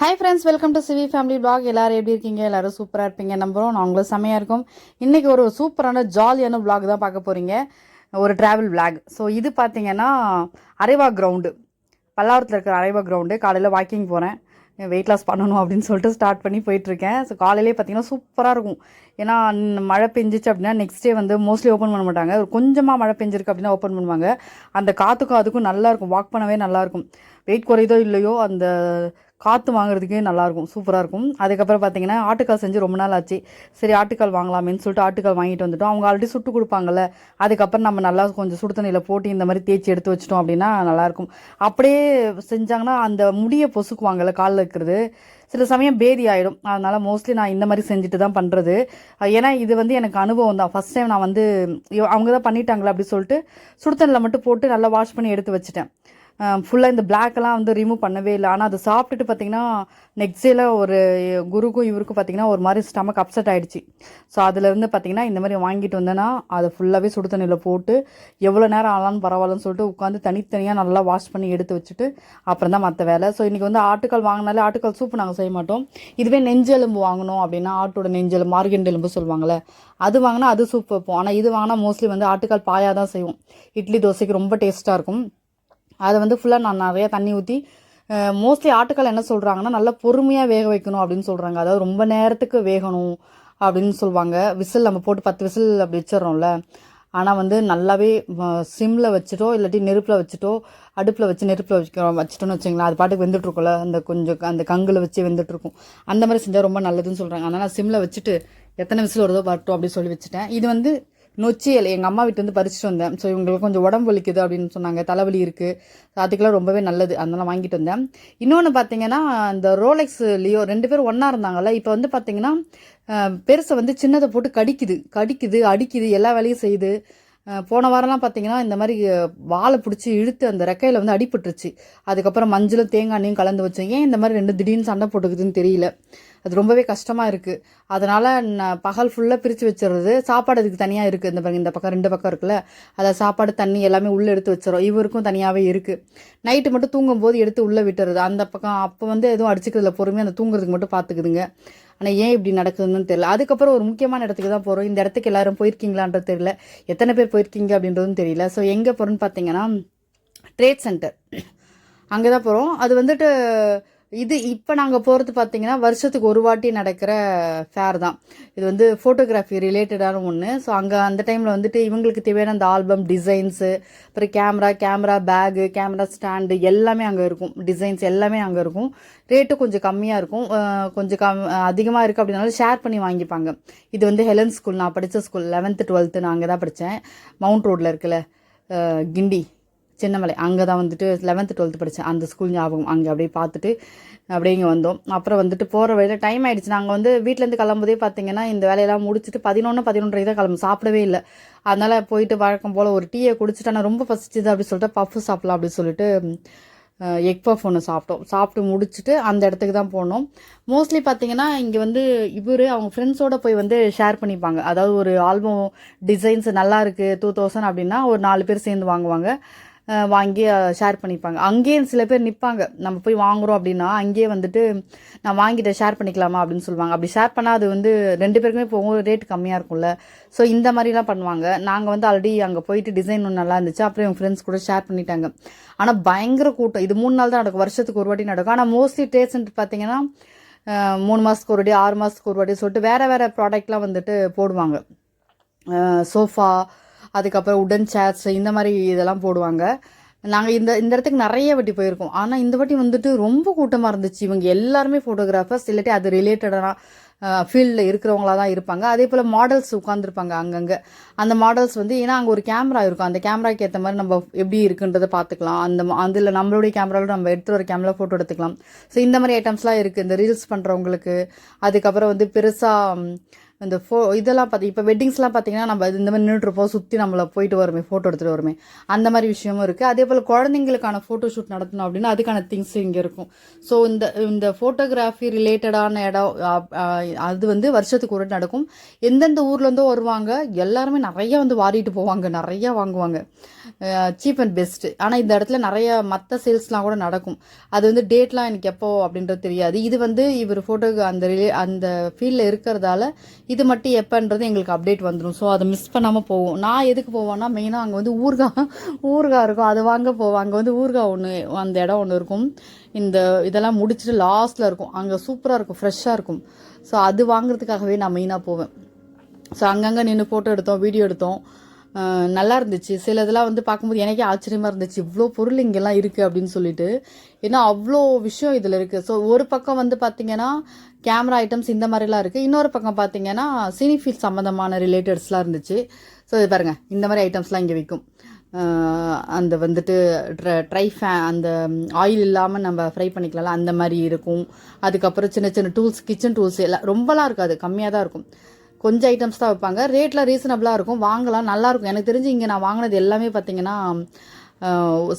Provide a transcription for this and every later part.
Hi friends welcome to CV family blog எல்லாரும் எப்படி இருக்கீங்க? எல்லாரும் சூப்பராக இருப்பீங்க. நம்புறோம் நாங்களும் செமையாக இருக்கும். இன்னைக்கு ஒரு சூப்பரான ஜாலியான பிளாக் தான் பார்க்க போகிறீங்க ஒரு ட்ராவல் பிளாக் ஸோ இது பார்த்தீங்கன்னா அரைவா கிரவுண்டு பல்லாவரத்தில் இருக்கிற அரைவா கிரவுண்டு காலையில் வாக்கிங் போகிறேன் வெயிட் லாஸ் பண்ணணும் அப்படின்னு சொல்லிட்டு ஸ்டார்ட் பண்ணி போயிட்டுருக்கேன். ஸோ காலையிலே பார்த்தீங்கன்னா சூப்பராக இருக்கும். ஏன்னா மழை பெஞ்சிச்சு அப்படின்னா நெக்ஸ்ட் டே வந்து மோஸ்ட்லி ஓப்பன் பண்ண மாட்டாங்க. ஒரு கொஞ்சமாக மழை பெஞ்சிருக்கு அப்படின்னா ஓப்பன் பண்ணுவாங்க. அந்த காற்றுக்கும் அதுக்கும் நல்லாயிருக்கும் வாக் பண்ணவே நல்லாயிருக்கும் வெயிட் குறையுதோ இல்லையோ அந்த காற்று வாங்குறதுக்கே நல்லாயிருக்கும் சூப்பராக இருக்கும். அதுக்கப்புறம் பார்த்தீங்கன்னா ஆட்டுக்கால் செஞ்சு ரொம்ப நாள் ஆச்சு. சரி ஆட்டுக்கால் வாங்கலாமேன்னு சொல்லிட்டு ஆட்டுக்கால் வாங்கிட்டு வந்துட்டோம். அவங்க ஆல்ரெடி சுட்டு கொடுப்பாங்கல்ல அதுக்கப்புறம் நம்ம நல்லா கொஞ்சம் சுடு தண்ணியில் போட்டு இந்த மாதிரி தேய்ச்சி எடுத்து வச்சிட்டோம் அப்படின்னா நல்லாயிருக்கும். அப்படியே செஞ்சாங்கன்னா அந்த முடியை பொசுக்குவாங்கல்ல காலில் இருக்கிறது சில சமயம் பேதி ஆகிடும் அதனால் மோஸ்ட்லி நான் இந்த மாதிரி செஞ்சுட்டு தான் பண்ணுறது ஏன்னா இது வந்து எனக்கு அனுபவம் தான். ஃபஸ்ட் டைம் நான் வந்து அவங்க தான் பண்ணிட்டாங்களே அப்படி சொல்லிட்டு சுடுதண்ணியில் மட்டும் போட்டு நல்லா வாஷ் பண்ணி எடுத்து வச்சுட்டேன். ஃபுல்லாக இந்த பிளாக்கெல்லாம் வந்து ரிமூவ் பண்ணவே இல்லை. ஆனால் அதை சாப்பிட்டுட்டு பார்த்தீங்கன்னா நெக்ஸ்ட் டேல ஒரு குருக்கும் இவருக்கும் பார்த்தீங்கன்னா ஒரு மாதிரி ஸ்டமக் அப்செட் ஆகிடுச்சு ஸோ அதுலேருந்து பார்த்தீங்கன்னா இந்த மாதிரி வாங்கிட்டு வந்தேன்னா அதை ஃபுல்லாகவே சுடு தண்ணியில் போட்டு எவ்வளோ நேரம் ஆனாலும் பரவாயில்லன்னு சொல்லிட்டு உட்காந்து தனித்தனியாக நல்லா வாஷ் பண்ணி எடுத்து வச்சுட்டு அப்புறம் தான் மற்ற வேலை. ஸோ இன்றைக்கி வந்து ஆட்டுக்கால் வாங்கினாலே ஆட்டுக்கால் சூப்பு நாங்கள் செய்ய மாட்டோம். இதுவே நெஞ்செலும்பு வாங்கினோம் அப்படின்னா ஆட்டோட நெஞ்செலும்பு மார்கெண்ட் எலும்பு சொல்லுவாங்கள்ல அது வாங்கினா அது சூப் வைப்போம். ஆனால் இது வாங்கினா மோஸ்ட்லி வந்து ஆட்டுக்கால் பாயாக தான் செய்வோம். இட்லி தோசைக்கு ரொம்ப டேஸ்ட்டாக இருக்கும். அதை வந்து ஃபுல்லாக நான் நிறையா தண்ணி ஊற்றி மோஸ்ட்லி ஆட்டுக்கால் என்ன சொல்கிறாங்கன்னா நல்லா பொறுமையாக வேக வைக்கணும் அப்படின்னு சொல்கிறாங்க அதாவது ரொம்ப நேரத்துக்கு வேகணும் அப்படின்னு சொல்லுவாங்க விசில் நம்ம போட்டு பத்து விசில் அப்படி வச்சிடறோம்ல. ஆனால் வந்து நல்லாவே சிம்மில் வச்சுட்டோ இல்லாட்டி நெருப்பில் வச்சுட்டோ அடுப்பில் வச்சு நெருப்பில் வச்சுக்கிறோம் வச்சுட்டோன்னு வச்சுங்களேன் அது பாட்டுக்கு வெந்துட்டுருக்கும்ல அந்த கொஞ்சம் அந்த கங்கில் வச்சு வெந்துட்டுருக்கும் அந்த மாதிரி செஞ்சால் ரொம்ப நல்லதுன்னு சொல்கிறாங்க அதனால் நான் சிம்மில் வச்சுட்டு எத்தனை விசில் வருதோ வரட்டும் அப்படின்னு சொல்லி வச்சுட்டேன். இது வந்து நொச்சியல். எங்கள் அம்மா வீட்டு வந்து பறிச்சுட்டு வந்தேன். ஸோ இவங்களுக்கு கொஞ்சம் உடம்பு வலிக்குது அப்படின்னு சொன்னாங்க. தலைவலி இருக்குது அதுக்கெல்லாம் ரொம்பவே நல்லது. அதனால வாங்கிட்டு வந்தேன். இன்னொன்று பார்த்தீங்கன்னா இந்த ரோலெக்ஸ் லியோ ரெண்டு பேரும் ஒன்றா இருந்தாங்கல்ல. இப்போ வந்து பார்த்தீங்கன்னா பெருசை வந்து சின்னதை போட்டு கடிக்குது. கடிக்குது அடிக்குது எல்லா வேலையும் செய்யுது. போன வாரம்லாம் பார்த்தீங்கன்னா இந்த மாதிரி வாழை பிடிச்சி இழுத்து அந்த ரெக்கையில் வந்து அடிபட்டுருச்சு. அதுக்கப்புறம் மஞ்சளும் தேங்காய் எண்ணெயும் கலந்து வச்சோம் ஏன் இந்த மாதிரி ரெண்டு திடீர்னு சண்டை போட்டுக்குதுன்னு தெரியல. அது ரொம்பவே கஷ்டமாக இருக்குது அதனால் நான் பகல் ஃபுல்லாக பிரித்து வச்சிடுறது. சாப்பாடு அதுக்கு தனியாக இருக்குது இந்த பக்கம் இந்த பக்கம் ரெண்டு பக்கம் இருக்குல்ல? அதை சாப்பாடு தண்ணி எல்லாமே உள்ளே எடுத்து வச்சிடும் இவருக்கும் தனியாகவே இருக்குது நைட்டு மட்டும் தூங்கும்போது எடுத்து உள்ளே விட்டுறது. அந்த பக்கம் அப்போ வந்து எதுவும் அடிச்சுக்கிறதுல பொறுமையாக அந்த தூங்குறதுக்கு மட்டும் பார்த்துக்குதுங்க ஆனால் ஏன் இப்படி நடக்குதுன்னு தெரியல. அதுக்கப்புறம் ஒரு முக்கியமான இடத்துக்கு தான் போகிறோம் இந்த இடத்துக்கு எல்லாரும் போயிருக்கீங்களான்றது தெரியல. எத்தனை பேர் போயிருக்கீங்க அப்படின்றதும் தெரியல. ஸோ எங்கே போகிறோன்னு பார்த்தீங்கன்னா ட்ரேட் சென்டர் அங்கே தான் போகிறோம் அது வந்துட்டு இது இப்போ நாங்கள் போகிறது பார்த்தீங்கன்னா வருஷத்துக்கு ஒரு வாட்டி நடக்கிற ஃபேர் தான். இது வந்து ஃபோட்டோகிராஃபி ரிலேட்டடான ஒன்று ஸோ அங்கே அந்த டைமில் வந்துட்டு இவங்களுக்கு தேவையான அந்த ஆல்பம் டிசைன்ஸு அப்புறம் camera camera bag camera stand எல்லாமே அங்கே இருக்கும். டிசைன்ஸ் எல்லாமே அங்கே இருக்கும். ரேட்டு கொஞ்சம் கம்மியாக இருக்கும். கொஞ்சம் கம் அதிகமாக இருக்குது அப்படின்னாலும் ஷேர் பண்ணி வாங்கிப்பாங்க. இது வந்து ஹெலன் ஸ்கூல் நான் படித்த ஸ்கூல் லெவன்த்து டுவெல்த்து நான் அங்கே தான் படித்தேன் மவுண்ட் ரோட்டில் இருக்குல்ல கிண்டி. சின்னமலை. அங்கே தான் வந்துட்டு லெவன்த்து டுவெல்த்து படித்தேன் அந்த ஸ்கூல் ஞாபகம். அங்கே அப்படியே பார்த்துட்டு அப்படியே இங்கே வந்தோம். அப்புறம் வந்துட்டு போகிற வழியில் டைம் ஆகிடுச்சு நாங்கள் வந்து வீட்டிலேருந்து கிளம்புதே பார்த்தீங்கன்னா இந்த வேலையெல்லாம் முடிச்சுட்டு பதினொன்று பதினொன்றரை தான் கிளம்பு சாப்பிடவே இல்லை. அதனால் போயிட்டு வழக்கம் போல் ஒரு டீயை குடிச்சிட்டு ஆனால் ரொம்ப பசிச்சுது அப்படி சொல்லிட்டு பஃப் சாப்பிட்லாம் அப்படின்னு சொல்லிட்டு எக் பஃப் ஒன்று சாப்பிட்டோம். சாப்பிட்டு முடிச்சுட்டு அந்த இடத்துக்கு தான் போனோம். மோஸ்ட்லி பார்த்தீங்கன்னா இங்கே வந்து இவர் அவங்க ஃப்ரெண்ட்ஸோடு போய் வந்து ஷேர் பண்ணிப்பாங்க. அதாவது ஒரு ஆல்பம் டிசைன்ஸ் நல்லா இருக்குது டூ தௌசண்ட் அப்படின்னா ஒரு நாலு பேர் சேர்ந்து வாங்குவாங்க. வாங்கி ஷேர் பண்ணிப்பாங்க. அங்கேயே சில பேர் நிற்பாங்க நம்ம போய் வாங்குறோம் அப்படின்னா அங்கேயே வந்துட்டு நான் வாங்கிட்டேன் ஷேர் பண்ணிக்கலாமா? அப்படின்னு சொல்லுவாங்க. அப்படி ஷேர் பண்ணால் அது வந்து ரெண்டு பேருக்குமே போகும் ரேட் கம்மியாக இருக்கும்ல. ஸோ இந்த மாதிரிலாம் பண்ணுவாங்க. நாங்கள் வந்து ஆல்ரெடி அங்கே போயிட்டு டிசைன் ஒன்று நல்லா இருந்துச்சு. அப்புறம் என் ஃப்ரெண்ட்ஸ் கூட ஷேர் பண்ணிட்டாங்க. ஆனால் பயங்கர கூட்டம். இது மூணு நாள் தான் நடக்கும். வருஷத்துக்கு ஒரு வாட்டி நடக்கும். ஆனால் மோஸ்ட்லி டேஸ்ட் பார்த்தீங்கன்னா மூணு மாதத்துக்கு ஒரு வாட்டி ஆறு மாதத்துக்கு ஒரு வாட்டி சொல்லிட்டு வேறு வேறு ப்ராடக்ட்லாம் வந்துட்டு போடுவாங்க. சோஃபா அதுக்கப்புறம் உடன் சேர்ஸ் இந்த மாதிரி இதெல்லாம் போடுவாங்க. நாங்கள் இந்த இந்த இடத்துக்கு நிறைய வாட்டி போயிருக்கோம். ஆனால் இந்த வாட்டி வந்துட்டு ரொம்ப கூட்டமாக இருந்துச்சு. இவங்க எல்லாருமே ஃபோட்டோகிராஃபர்ஸ் இல்லாட்டி அது ரிலேட்டடான ஃபீல்டில் இருக்கிறவங்களா தான் இருப்பாங்க. அதே போல் மாடல்ஸ் உட்காந்துருப்பாங்க அங்கங்கே. அந்த மாடல்ஸ் வந்து ஏன்னா அங்கே ஒரு கேமரா இருக்கும். அந்த கேமராக்கு ஏற்ற மாதிரி நம்ம எப்படி இருக்குன்றதை பார்த்துக்கலாம். அந்த அதில் நம்மளுடைய கேமராவில் நம்ம எடுத்துகிட்டு வர கேமரா ஃபோட்டோ எடுத்துக்கலாம். ஸோ இந்த மாதிரி ஐட்டம்ஸ்லாம் இருக்குது இந்த ரீல்ஸ் பண்ணுறவங்களுக்கு அதுக்கப்புறம் வந்து பெருசாக இந்த ஃபோ இதெல்லாம் பார்த்தி இப்போ வெட்டிங்ஸ்லாம் பார்த்தீங்கன்னா நம்ம இந்த மாதிரி நின்றுட்டுருப்போம் சுற்றி நம்மளை போயிட்டு வருமே ஃபோட்டோ எடுத்துகிட்டு வருமே. அந்த மாதிரி விஷயமும் இருக்குது அதே போல் குழந்தைங்களுக்கான ஃபோட்டோ ஷூட் நடத்தணும் அப்படின்னா அதுக்கான திங்ஸ் இங்கே இருக்கும். ஸோ இந்த இந்த ஃபோட்டோகிராஃபி ரிலேட்டடான இடம் அது வந்து வருஷத்துக்கு ஒரு நடக்கும். எந்தெந்த ஊர்லேருந்தோ வருவாங்க. எல்லாருமே நிறைய வந்து வாரிட்டு போவாங்க. நிறைய வாங்குவாங்க. சீப் அண்ட் பெஸ்ட்டு ஆனால் இந்த இடத்துல நிறைய மற்ற சேல்ஸ்லாம் கூட நடக்கும். அது வந்து டேட்லாம் எனக்கு எப்போ அப்படின்றது தெரியாது. இது வந்து இவர் ஃபோட்டோக்கு அந்த ரிலே அந்த ஃபீல்டில் இருக்கிறதால இது மட்டும் எப்போன்றது எங்களுக்கு அப்டேட் வந்துடும் ஸோ அதை மிஸ் பண்ணாமல் போவோம். நான் எதுக்கு போவேன்னா மெயினாக அங்கே வந்து ஊர்கா ஊறுகாய் இருக்கும். அது வாங்க போவோம். அங்கே வந்து ஊறுகாய் ஒன்று அந்த இடம் ஒன்று இருக்கும். இந்த இதெல்லாம் முடிச்சுட்டு லாஸ்ட்டில் இருக்கும். அங்கே சூப்பராக இருக்கும். ஃப்ரெஷ்ஷாக இருக்கும். ஸோ அது வாங்குறதுக்காகவே நான் மெயினாக போவேன். ஸோ அங்கங்கே நின்று ஃபோட்டோ எடுத்தோம் வீடியோ எடுத்தோம். நல்லா இருந்துச்சு சில இதெல்லாம் வந்து பார்க்கும்போது எனக்கே ஆச்சரியமாக இருந்துச்சு. இவ்வளோ பொருள் இங்கெல்லாம் இருக்குது அப்படின்னு சொல்லிட்டு. ஏன்னா அவ்வளோ விஷயம் இதில் இருக்குது ஸோ ஒரு பக்கம் வந்து பார்த்தீங்கன்னா கேமரா ஐட்டம்ஸ் இந்த மாதிரிலாம் இருக்குது இன்னொரு பக்கம் பார்த்தீங்கன்னா சினிஃபீல் சம்மந்தமான ரிலேட்டட்ஸ்லாம் இருந்துச்சு. ஸோ இது பாருங்கள் இந்த மாதிரி ஐட்டம்ஸ்லாம் இங்கே விற்கும் அந்த வந்துட்டு ட்ரை ட்ரை ஃபே அந்த ஆயில் இல்லாமல் நம்ம ஃப்ரை பண்ணிக்கலாம்ல அந்த மாதிரி இருக்கும். அதுக்கப்புறம் சின்ன சின்ன டூல்ஸ் கிச்சன் டூல்ஸ் எல்லாம் ரொம்பலாம் இருக்காது. கம்மியாக தான் இருக்கும். கொஞ்சம் ஐட்டம்ஸ் தான் வைப்பாங்க. ரேட்லாம் ரீசனபிளாக இருக்கும். வாங்கலாம். நல்லாயிருக்கும் எனக்கு தெரிஞ்சு இங்கே நான் வாங்கினது எல்லாமே பார்த்தீங்கன்னா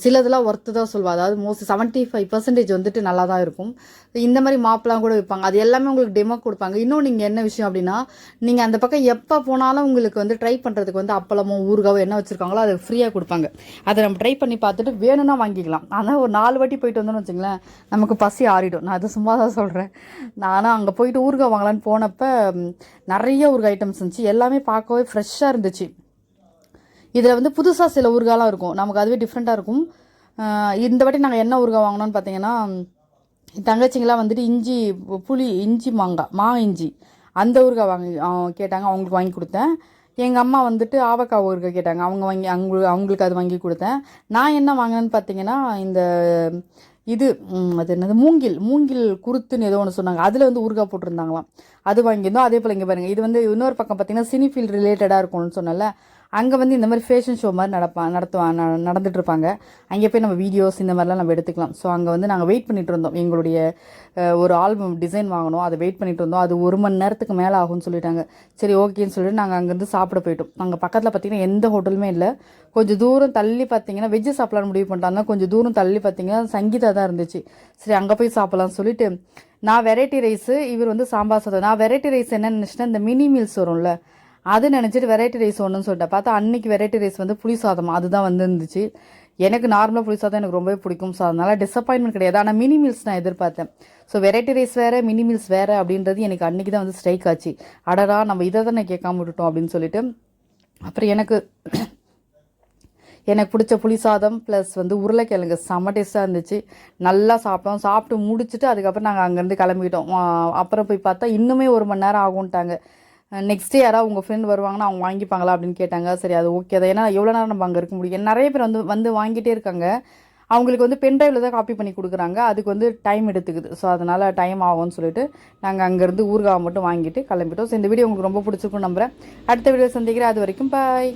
சிலதெல்லாம் ஒர்த்து தான் சொல்லுவா. அதாவது மோஸ்ட் செவன்ட்டி ஃபைவ் பர்சன்டேஜ் வந்துட்டு நல்லா தான் இருக்கும். இந்த மாதிரி மாப்லாம் கூட விற்பாங்க அது எல்லாமே உங்களுக்கு டெமோ கொடுப்பாங்க. இன்னும் நீங்கள் என்ன விஷயம் அப்படின்னா நீங்கள் அந்த பக்கம் எப்போ போனாலும் உங்களுக்கு வந்து ட்ரை பண்ணுறதுக்கு வந்து அப்பளமோ ஊறுகாவோ என்ன வச்சுருக்காங்களோ அது ஃப்ரீயாக கொடுப்பாங்க. அதை நம்ம ட்ரை பண்ணி பார்த்துட்டு வேணும்னா வாங்கிக்கலாம். ஆனால் ஒரு நாலு வாட்டி போயிட்டு வந்தோம்னு வச்சுங்களேன் நமக்கு பசி ஆறிடும். நான் அது சும்மா தான் சொல்கிறேன் நானும் அங்கே போயிட்டு ஊறுகாய் வாங்கலான்னு போனப்போ நிறைய ஊறுகாய் ஐட்டம்ஸ் இருந்துச்சு. எல்லாமே பார்க்கவே ஃப்ரெஷ்ஷாக இருந்துச்சு. இதில் வந்து புதுசாக சில ஊறுகாலாம் இருக்கும். நமக்கு அதுவே டிஃப்ரெண்ட்டாக இருக்கும். இந்த வாட்டி நாங்கள் என்ன ஊறுகாய் வாங்கினோன்னு பார்த்தீங்கன்னா தங்கச்சிங்களாம் வந்துட்டு இஞ்சி புளி இஞ்சி மாங்காய் மா இஞ்சி அந்த ஊறுகாய் வாங்கி கேட்டாங்க. அவங்களுக்கு வாங்கி கொடுத்தேன். எங்கள் அம்மா வந்துட்டு ஆவக்காய் ஊறுகாய் கேட்டாங்க. அவங்க வாங்கி அவங்களுக்கு அவங்களுக்கு அது வாங்கி கொடுத்தேன். நான் என்ன வாங்கினேன்னு பார்த்தீங்கன்னா இந்த இது அது என்னது? மூங்கில் மூங்கில் குருத்துன்னு ஏதோ ஒன்று சொன்னாங்க. அதில் வந்து ஊறுகாய் போட்டிருந்தாங்களாம். அது வாங்கியிருந்தோம். அதே போல் இங்கே பாருங்கள் இது வந்து இன்னொரு பக்கம் பார்த்தீங்கன்னா சினி ஃபீல்ட் ரிலேட்டடாக இருக்கும்னு சொன்னல அங்கே வந்து இந்த மாதிரி ஃபேஷன் ஷோ மாதிரி நடப்பா நடத்துவா ந- நடந்துட்டு இருப்பாங்க அங்கே போய் நம்ம வீடியோஸ் இந்த மாதிரிலாம் நம்ம எடுத்துக்கலாம். ஸோ அங்கே வந்து நாங்கள் வெயிட் பண்ணிட்டு இருந்தோம். எங்களுடைய ஒரு ஆல்பம் டிசைன் வாங்கணும். அதை வெயிட் பண்ணிட்டு இருந்தோம். அது ஒரு மணி நேரத்துக்கு மேலே ஆகும்னு சொல்லிட்டாங்க. சரி ஓகேன்னு சொல்லிட்டு நாங்கள் அங்கேருந்து சாப்பிட போயிட்டோம். அங்கே பக்கத்தில் பார்த்தீங்கன்னா எந்த ஹோட்டலுமே இல்லை. கொஞ்சம் தூரம் தள்ளி பார்த்தீங்கன்னா வெஜ்ஜு சாப்பிடலாம்னு முடிவு பண்ணிட்டாங்க கொஞ்சம் தூரம் தள்ளி பார்த்தீங்கன்னா சங்கீதா தான் இருந்துச்சு. சரி அங்கே போய் சாப்பிட்லாம்னு சொல்லிட்டு நான் வெரைட்டி ரைஸு இவர் வந்து சாம்பார் சாதம். நான் வெரைட்டி ரைஸ் என்ன நினச்சிட்டேன். இந்த மினி மீல்ஸ் வரும்ல. அது நினச்சிட்டு வெரைட்டி ரைஸ் ஒன்றுன்னு சொல்லிட்டேன். பார்த்தா அன்னைக்கு வெரைட்டி ரைஸ் வந்து புளி சாதம். அதுதான் வந்து இருந்துச்சு எனக்கு நார்மலாக புளி சாதம் எனக்கு ரொம்பவே பிடிக்கும். ஸோ அதனால் டிசப்பாயின்மெண்ட் கிடையாது. ஆனால் மினி மீல்ஸ் நான் எதிர்பார்த்தேன். ஸோ வெரைட்டி ரைஸ் வேறு மினி மீல்ஸ் வேறு அப்படின்றது எனக்கு அன்றைக்கி தான் வந்து ஸ்ட்ரைக் ஆச்சு. அடடா நம்ம இதை தானே கேட்காம விட்டுட்டோம் அப்படின்னு சொல்லிட்டு. அப்புறம் எனக்கு எனக்கு பிடிச்ச புளி சாதம் ப்ளஸ் வந்து உருளைக்கிழங்கு. செம்ம டேஸ்ட்டாக இருந்துச்சு. நல்லா சாப்பிட்டோம். சாப்பிட்டு முடிச்சுட்டு அதுக்கப்புறம் நாங்கள் அங்கேருந்து கிளம்பிட்டோம். அப்புறம் போய் பார்த்தா இன்னுமே ஒரு மணி நேரம் ஆகும்ட்டாங்க. நெக்ஸ்ட் டே யாராவது உங்கள் ஃப்ரெண்ட் வருவாங்கன்னா அவங்க வாங்கிப்பாங்களா அப்படின்னு கேட்டாங்க. சரி அது ஓகே தான். ஏன்னா எவ்வளோ நேரம் நம்ம அங்கே இருக்க முடியும்? நிறைய பேர் வந்து வந்து வாங்கிட்டே இருக்காங்க. அவங்களுக்கு வந்து பென்ட்ரைவில் தான் காப்பி பண்ணி கொடுக்குறாங்க. அதுக்கு வந்து டைம் எடுத்துக்குது. ஸோ அதனால் டைம் ஆகும்னு சொல்லிட்டு நாங்கள் அங்கேருந்து ஊறுகாய் மட்டும் வாங்கிட்டு கிளம்பிட்டோம். ஸோ இந்த வீடியோ உங்களுக்கு ரொம்ப பிடிச்சிருக்கும் நம்புகிறேன் அடுத்த வீடியோ சந்திக்கிறேன். அது வரைக்கும் பாய்